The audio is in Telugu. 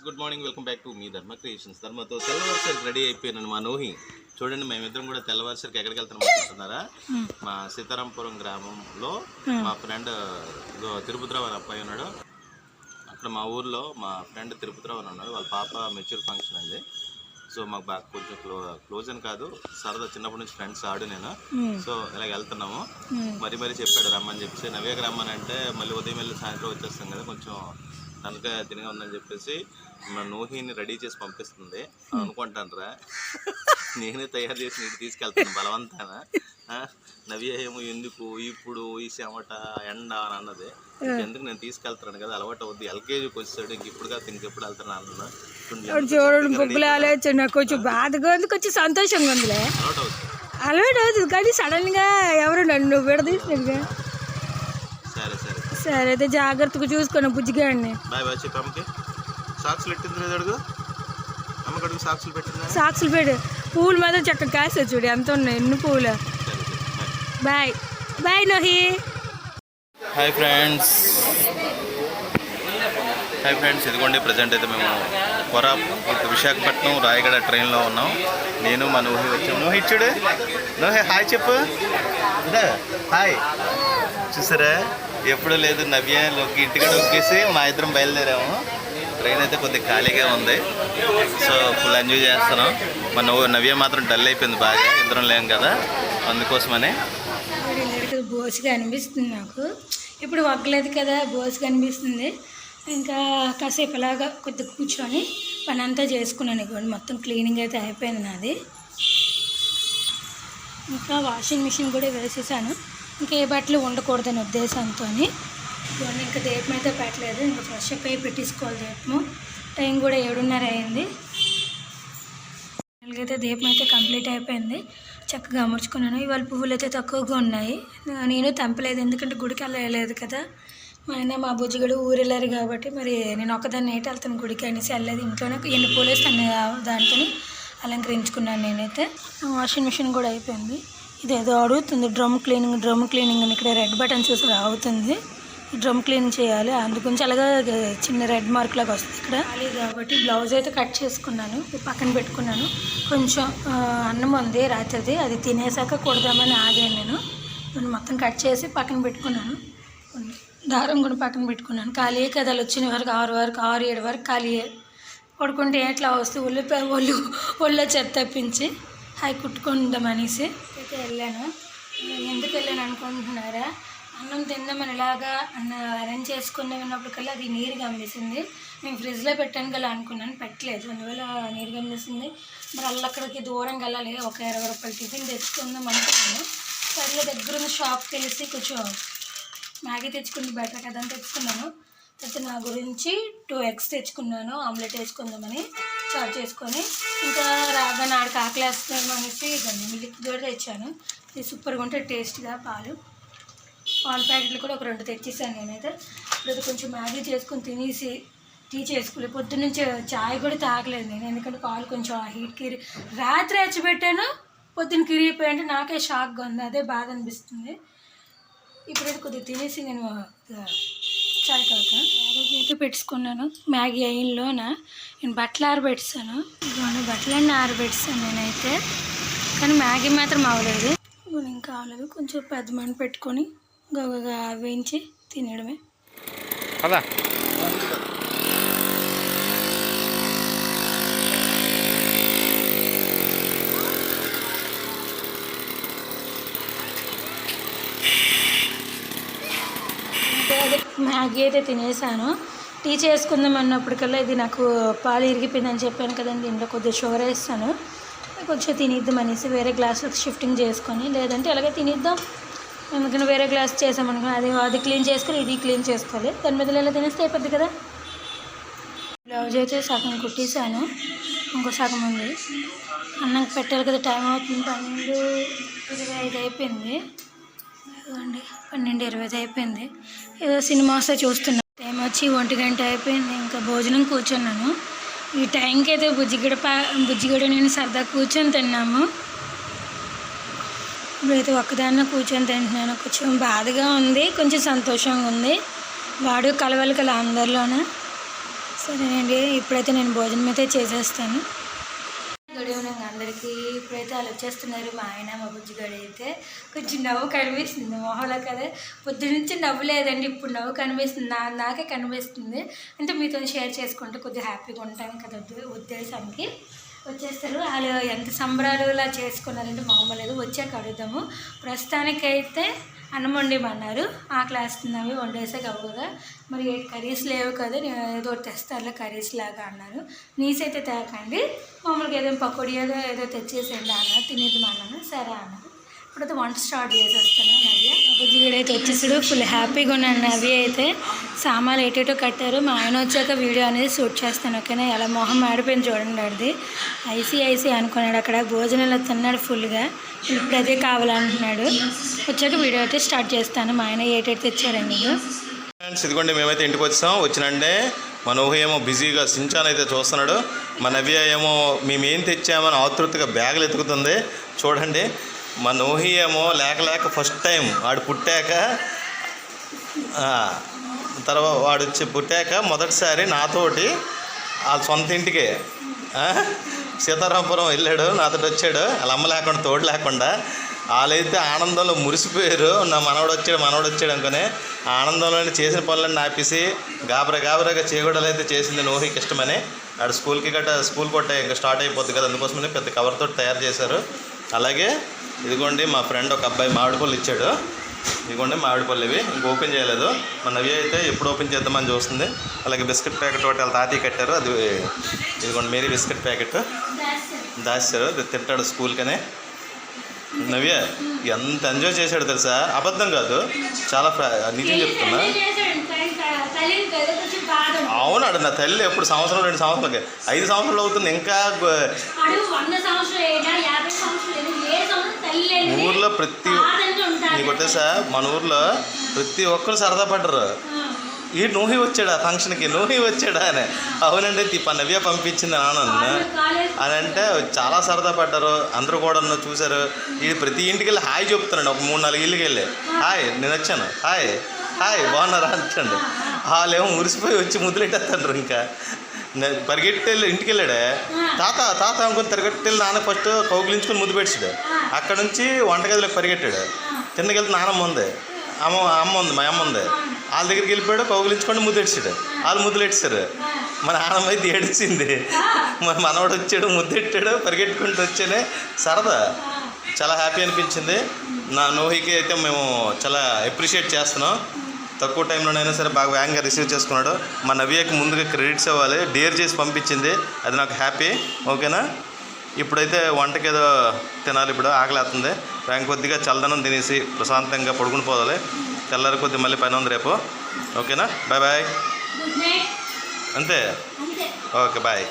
Good morning welcome back to me Dharma creations ధర్మతో తెల్లవారుసరికి ready అయిపోయినాను మా నోహి. చూడండి మేమిద్దరం కూడా తెల్లవారుసరికి ఎక్కడికి వెళ్తున్నాం అనుకుంటున్నారా? మా సీతారాంపురం గ్రామంలో మా ఫ్రెండ్ తిరుపతిరావు అని అబ్బాయి ఉన్నాడు. అక్కడ మా ఊర్లో మా ఫ్రెండ్ తిరుపతిరావు అని ఉన్నాడు. వాళ్ళ పాప మెచ్యూర్ ఫంక్షన్ అండి. సో మాకు బాగా కొంచెం క్లో క్లోజ్ అని కాదు. సరదా చిన్నప్పటి నుంచి ఫ్రెండ్స్ ఆడు నేను. సో ఇలాగ వెళ్తున్నాము. మరి మరి చెప్పాడు రమ్మని చెప్పేసి. నవ్యకి రమ్మని అంటే మళ్ళీ ఉదయం వెళ్ళి సాయంత్రం వచ్చేస్తాం కదా కొంచెం కనుక తినగా ఉందని చెప్పేసి మన నూహిని రెడీ చేసి పంపిస్తుంది. అనుకుంటానరా. నేనే తయారు చేసి నీకు తీసుకెళ్తాను బలవంతాన. నవ్య ఏమో ఎందుకు ఇప్పుడు ఈ చెమట ఎండ అని అన్నది. ఎందుకు నేను తీసుకెళ్తున్నాను కదా అలవాటు అవుద్ది. ఎల్కేజీకి వచ్చాడు ఇంక ఇప్పుడు కాదు ఇంకెప్పుడు వెళ్తాను అన్నా చూడండి ఆలోచన కొంచెం బాధగా ఉంది కొంచెం సంతోషంగా ఉందిలే. అలవాటు అవుతుంది అలవాటు అవుతుంది కానీ సడన్గా ఎవరు నన్ను విడదీసినట్టుగా సరే అయితే జాగ్రత్తగా చూసుకున్నా బుజ్జిగాడిని. బాయ్ బాయ్ చెప్పి అమ్మకి. సాక్స్లు పెట్టింది లేదు అడుగు. అమ్మకి అడుగు సాక్స్లు పెట్టిందా? సాక్సులు పెడు పూలు మాత్రం చక్కగా కాసే చూడు ఎంత ఉన్నాయి ఎన్ని పూలు. Bye. Bye. నోహి. Hi friends. Hi friends ఇదిగోండి ప్రజెంట్ అయితే మేము కొర విశాఖపట్నం రాయగడ ట్రైన్లో ఉన్నాం. నేను మా నూహి వచ్చాము నూహి ఇచ్చుడు. నూహి హాయ్ చెప్పు. హాయ్. చూసారా? ఎప్పుడు లేదు. నవ్యలోకి ఇంటికి డొక్కేసి మా ఇద్దరం బయలుదేరాము. ట్రైన్ అయితే కొద్దిగా ఖాళీగా ఉంది. సో ఫుల్ ఎంజాయ్ చేస్తున్నాం. మన నవ్య మాత్రం డల్ అయిపోయింది బాగా. ఇద్దరం లేం కదా. అందుకోసమనే. బోసుగా అనిపిస్తుంది నాకు. ఇప్పుడు వగ్గలేదు కదా బోసుగా అనిపిస్తుంది. ఇంకా కాసేపు అలాగా కొద్దిగా కూర్చొని పని అంతా చేసుకున్నాను ఇవ్వండి మొత్తం క్లీనింగ్ అయితే అయిపోయింది నాది. ఇంకా వాషింగ్ మిషన్ కూడా వేసేసాను. ఇంకా ఏ బట్టలు ఉండకూడదని ఉద్దేశంతో ఇవన్నీ ఇంకా దీపం అయితే పెట్టలేదు ఇంకా ఫ్రెష్ అప్ అయి పెట్టేసుకోవాలి దీపము టైం కూడా ఏడున్నర అయింది. అయితే దీపం అయితే కంప్లీట్ అయిపోయింది. చక్కగా అమర్చుకున్నాను. ఇవాళ పువ్వులు అయితే తక్కువగా ఉన్నాయి. నేను తెంపలేదు ఎందుకంటే గుడికి వెళ్ళలేదు కదా. మా ఆయన మా బుజ్జిగడు ఊరు వెళ్ళారు కాబట్టి మరి నేను ఒకదాన్ని నైట్ వెళ్తాను గుడికి అనేసి వెళ్ళలేదు. ఇంట్లోనే ఎన్ని పూలేస్తాను దాంతో అలంకరించుకున్నాను నేనైతే. వాషింగ్ మిషన్ కూడా అయిపోయింది. ఇది ఏదో అడుగుతుంది డ్రమ్ క్లీనింగ్ డ్రమ్ క్లీనింగ్ అని ఇక్కడ రెడ్ బటన్ చూసి అవుతుంది డ్రమ్ క్లీన్ చేయాలి. అందుగురించి అలాగా చిన్న రెడ్ మార్క్ లాగా వస్తుంది ఇక్కడ. కాబట్టి బ్లౌజ్ అయితే కట్ చేసుకున్నాను. పక్కన పెట్టుకున్నాను. కొంచెం అన్నం ఉంది రాత్రిది అది తినేసాక కొడదామని ఆగాను నేను. నేను మొత్తం కట్ చేసి పక్కన పెట్టుకున్నాను. దారం కూడా పక్కన పెట్టుకున్నాను. ఖాళీ కథలు వచ్చిన వరకు ఆరు వరకు ఆరు ఏడు వరకు ఖాళీయే పడుకుంటే ఎట్లా వస్తే ఒళ్ళు ఒళ్ళు ఒళ్ళో చెత్త తప్పించి అవి కుట్టుకుందామనేసి అయితే వెళ్ళాను. ఎందుకు వెళ్ళాను అనుకుంటున్నారా? అన్నం తిందామని ఇలాగా అన్న అరేంజ్ చేసుకుని ఉన్నప్పటికల్లా అది నీరు గమ్మేసింది నేను ఫ్రిడ్జ్లో పెట్టాను కదా అనుకున్నాను పెట్టలేదు. అందువల్ల నీరు గమ్మేసింది మరి అల్ల అక్కడికి దూరం వెళ్ళాలి. ఒక ఇరవై రూపాయలు టిఫిన్ తెచ్చుకుందాం అనుకున్నాను. సర్లే దగ్గర ఉన్న షాప్కి వెళ్ళేసి కొంచెం మ్యాగీ తెచ్చుకుంది బెటర్ కదా అని తెచ్చుకున్నాను. తర్వాత నా గురించి టూ ఎగ్స్ తెచ్చుకున్నాను. ఆమ్లెట్ వేసుకుందామని. చాట్ చేసుకొని ఇంకా రాగా నాడికి ఆకలి అనేసి దాన్ని మిల్క్ కూడా తెచ్చాను. ఇది సూపర్గా ఉంటే టేస్ట్గా పాలు. పాల ప్యాకెట్లు కూడా ఒక రెండు తెచ్చేసాను నేనైతే. ఇప్పుడు అది కొంచెం మ్యాగీ చేసుకొని తినేసి టీ చేసుకోలే పొద్దున్న నుంచి చాయ్ కూడా తాగలేదు నేను. ఎందుకంటే పాలు కొంచెం ఆ హీట్ కిరి రాత్రి పెట్టాను. పొద్దున్న కిరిగిపోయి నాకే షాక్గా ఉంది. అదే బాధ అనిపిస్తుంది. ఇప్పుడైతే కొద్దిగా తినేసి నేను చాయ్ కాక మ్యాగీ అయితే పెట్టుకున్నాను. మ్యాగీ అయిన్లోన నేను బట్టలు ఆరబెట్టాను. ఇదిగోండి బట్టలన్నీ ఆరబెట్టాను నేనైతే. కానీ మ్యాగీ మాత్రం అవ్వలేదు. ఇంకా అవ్వలేదు. కొంచెం పెద్ద మంట పెట్టుకొని గవగా వేయించి తినడమే పదా. మ్యాగీ అయితే తినేసాను. టీ చేసుకుందాం అన్నప్పటికల్లా ఇది నాకు పాలు ఇరిగిపోయిందని చెప్పాను కదండి దీంట్లో కొద్దిగా షుగర్ వేస్తాను. కొంచెం తినిద్దాం అనేసి వేరే గ్లాసులకు షిఫ్టింగ్ చేసుకొని లేదంటే అలాగే తినిద్దాం. ఎందుకంటే వేరే గ్లాస్ చేసామనుకో అది అది క్లీన్ చేసుకొని ఇది క్లీన్ చేసుకోవాలి. దాని మీద ఇలా తినేస్తే అయిపోద్ది కదా. బ్లౌజ్ అయితే సగం కుట్టేసాను ఇంకో సగం ఉంది. అన్నం పెట్టాలి కదా టైం అవుతుంది. పన్నెండు ఇరవై ఐదు అయిపోయింది. ఇదిగోండి పన్నెండు ఇరవై ఐదు అయిపోయింది. ఏదో సినిమాస్ చూస్తున్నాను టైం వచ్చి ఒంటి గంట అయిపోయింది ఇంకా భోజనం కూర్చున్నాను. ఈ టైంకి అయితే బుజ్జిగడ పా బుజ్జిగడ నేను సరదా కూర్చొని తిన్నాము. ఇప్పుడైతే ఒక్కదాన్న కూర్చొని తింటున్నాను. కొంచెం బాధగా ఉంది కొంచెం సంతోషంగా ఉంది. వాడు కలవలు కల అందరిలోనే. సరేనండి ఇప్పుడైతే నేను భోజనం అయితే చేసేస్తాను. ఈవినింగ్ ఇప్పుడైతే వాళ్ళు వచ్చేస్తున్నారు మా ఆయన మా బుజ్జిగాడు అయితే. కొంచెం నవ్వు కనిపిస్తుంది మొహంలో కదా. పొద్దు నుంచి నవ్వు లేదండి ఇప్పుడు నవ్వు కనిపిస్తుంది. నా నాకే కనిపిస్తుంది. అంటే మీతో షేర్ చేసుకుంటే కొద్దిగా హ్యాపీగా ఉంటాం కదా ఉద్దేశానికి. వచ్చేస్తారు. వాళ్ళు ఎంత సంబరాలు ఇలా చేసుకున్నారంటే లేదు వచ్చాక అడుగుదాము. ప్రస్తుతానికైతే అన్నం వండిమన్నారు ఆ క్లాస్ అవి వండేసే గబగగా మరి కర్రీస్ లేవు కదా నేను ఏదో తెస్తారులే కర్రీస్ లాగా అన్నారు. నీసైతే తేకండి. మామూలుగా ఏదో పకోడీ ఏదో ఏదో తెచ్చేసేయండి అన్నారు. తినేది అన్నాను. సరే అన్నారు. ఇప్పుడైతే వంట స్టార్ట్ చేసేస్తాను నవ్య. బుజ్జిగడ అయితే వచ్చేసాడు. ఫుల్ హ్యాపీగా ఉన్నాను నవ్య అయితే. సామాన్లు ఏటేటో కట్టారు. మా ఆయన వచ్చాక వీడియో అనేది షూట్ చేస్తాను ఓకేనా? ఎలా మొహం మాడిపోయింది చూడండి ఆడిది ఐసీ ఐసీ అనుకున్నాడు అక్కడ. భోజనాలు తిన్నాడు ఫుల్గా. ఇప్పుడు అదే కావాలంటున్నాడు. వచ్చాక వీడియో అయితే స్టార్ట్ చేస్తాను. మా ఆయన ఏటేటి తెచ్చారండి ఫ్రెండ్స్ ఇదిగోండి మేమైతే ఇంటికి వచ్చాం. వచ్చినంటే మన ఊహ ఏమో బిజీగా సించాన్ అయితే చూస్తున్నాడు. మన నవ్య ఏమో మేము ఏం తెచ్చామని ఆతృతగా బ్యాగులు ఎతుకుతుంది చూడండి. మా ఊహి ఏమో లేక లేక ఫస్ట్ టైం వాడు పుట్టాక తర్వాత వాడు వచ్చి పుట్టాక మొదటిసారి నాతోటి వాళ్ళ సొంత ఇంటికి సీతారామపురం వెళ్ళాడు నాతో వచ్చాడు. వాళ్ళ అమ్మ లేకుండా తోడు లేకుండా. వాళ్ళైతే ఆనందంలో మురిసిపోయారు. నా మనవడు వచ్చాడు మనవడు వచ్చాడు అనుకునే ఆనందంలోనే చేసిన పనులన్నీ ఆపేసి గాబరా గాబరాగా చేయకూడదు అయితే చేసింది నోహికి ఇష్టమని. ఆడు స్కూల్కి గట్ట స్కూల్ కొట్ట ఇంకా స్టార్ట్ అయిపోద్ది కదా అందుకోసమని పెద్ద కవర్తో తయారు చేశారు. అలాగే ఇదిగోండి మా ఫ్రెండ్ ఒక అబ్బాయి మామిడి పళ్ళు ఇచ్చాడు. ఇదిగోండి మామిడి పళ్ళు ఇవి. ఇంక ఓపెన్ చేయలేదు. మన నవ్య అయితే ఎప్పుడు ఓపెన్ చేద్దామని చూస్తుంది. అలాగే బిస్కెట్ ప్యాకెట్ ఒకటి వాళ్ళ తాతయ్య కట్టారు. అది ఇదిగోండి మేరీ బిస్కెట్ ప్యాకెట్. దాచారు తింటాడు స్కూల్కనే. నవ్య ఎంత ఎంజాయ్ చేశాడు తెలుసా? అబద్ధం కాదు. చాలా నిజం చెప్తున్నా. అవును ఆడు నా తల్లి ఎప్పుడు సంవత్సరం రెండు సంవత్సరాలకి. ఐదు సంవత్సరాలు అవుతుంది ఇంకా ఊర్లో ప్రతి నీకు వచ్చేసా మన ఊర్లో ప్రతి ఒక్కరు సరదా పడ్డరు. ఈ నూహి వచ్చాడా ఫంక్షన్కి? నూహి వచ్చాడా అని. అవునండి తి- నవ్య పంపించింది నాన్న అని అంటే చాలా సరదా పడ్డారు. అందరూ కూడా చూశారు. ఇది ప్రతి ఇంటికి వెళ్ళి హాయ్ చెప్తున్నాడు. ఒక మూడు నాలుగు ఇళ్ళకి వెళ్ళి. హాయ్ నేను వచ్చాను. హాయ్ హాయ్ బాగున్నారా? అంటాడు. వాళ్ళేమో మురిసిపోయి వచ్చి ముద్దులెట్టేస్తారు ఇంకా. నే- పరిగెట్టి వెళ్ళి ఇంటికి వెళ్ళాడే తాత తాత అనుకుని పరిగెట్టి వెళ్ళి నాన్న ఫస్ట్ కౌగిలించుకొని ముద్దు పెట్టాడు అక్కడ నుంచి వంటగదిలోకి పరిగెట్టాడు. కిందకి వెళ్తే నాన్నమ్మ ఉంది. అమ్మ అమ్మ ఉంది మా అమ్మ ఉంది. వాళ్ళ దగ్గరికి వెళ్ళిపోయాడు కౌగిలించుకొని ముద్దు ఎడిచాడు వాళ్ళు ముద్దులు ఎడిచారు మన నాన్నమ్మ అయితే ఏడిచింది. మన మనవాడు వచ్చాడు ముద్దెట్టాడు పరిగెట్టుకుంటూ వచ్చానే సరదా. చాలా హ్యాపీ అనిపించింది. నా నోహికి అయితే మేము చాలా అప్రిషియేట్ చేస్తున్నాం. తక్కువ టైంలోనైనా సరే బాగా వేగంగా రిసీవ్ చేసుకున్నాడు. మా నవ్యకి ముందుగా క్రెడిట్స్ ఇవ్వాలి. డేర్ చేసి పంపించింది. అది నాకు హ్యాపీ ఓకేనా ఇప్పుడైతే వంటకి ఏదో తినాలి ఇప్పుడు ఆకలేస్తుంది వేగం కొద్దిగా చల్లదనం తినేసి ప్రశాంతంగా పడుకుని పోవాలి. తెల్లారి కొద్ది మళ్ళీ పని ఉంది రేపు. ఓకేనా బాయ్ బాయ్ అంతే? Okay bye